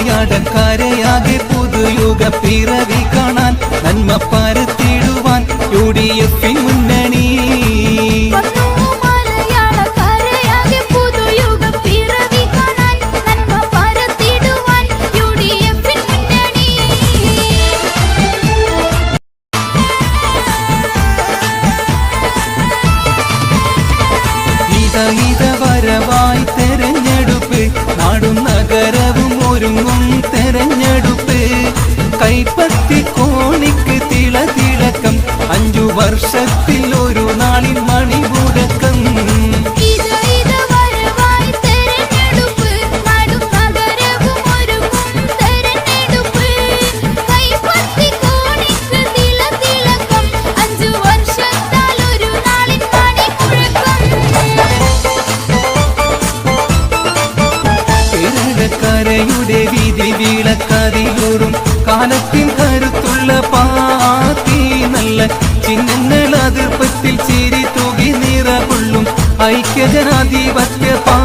കേരളക്കരയാകെ പുതുയുഗ പിറവി കാണാൻ നന്മ പരത്തിടുവാൻ യു ഡി എഫ് മുന്നണി വന്നു മലയാളക്കരയാകെ പുതുയുഗ പിറവി കാണാൻ നന്മ പരത്തിടുവാൻ യു ഡി എഫിൻ മുന്നണി ഇത ഇത വരവായി കൈപ്പത്തി കോണിക്ക് തിള തിളക്കം. അഞ്ചു വർഷത്തിൽ ഒരു നാളിൻ മണിമുഴക്കം കരയുടെ വിധി വിളക്കതിലൂറും കാലത്തിൻ മനസ്സിൽ ചിരി തുകി നിറകൊള്ളും ഐക്യജനാധിപത്യ പാ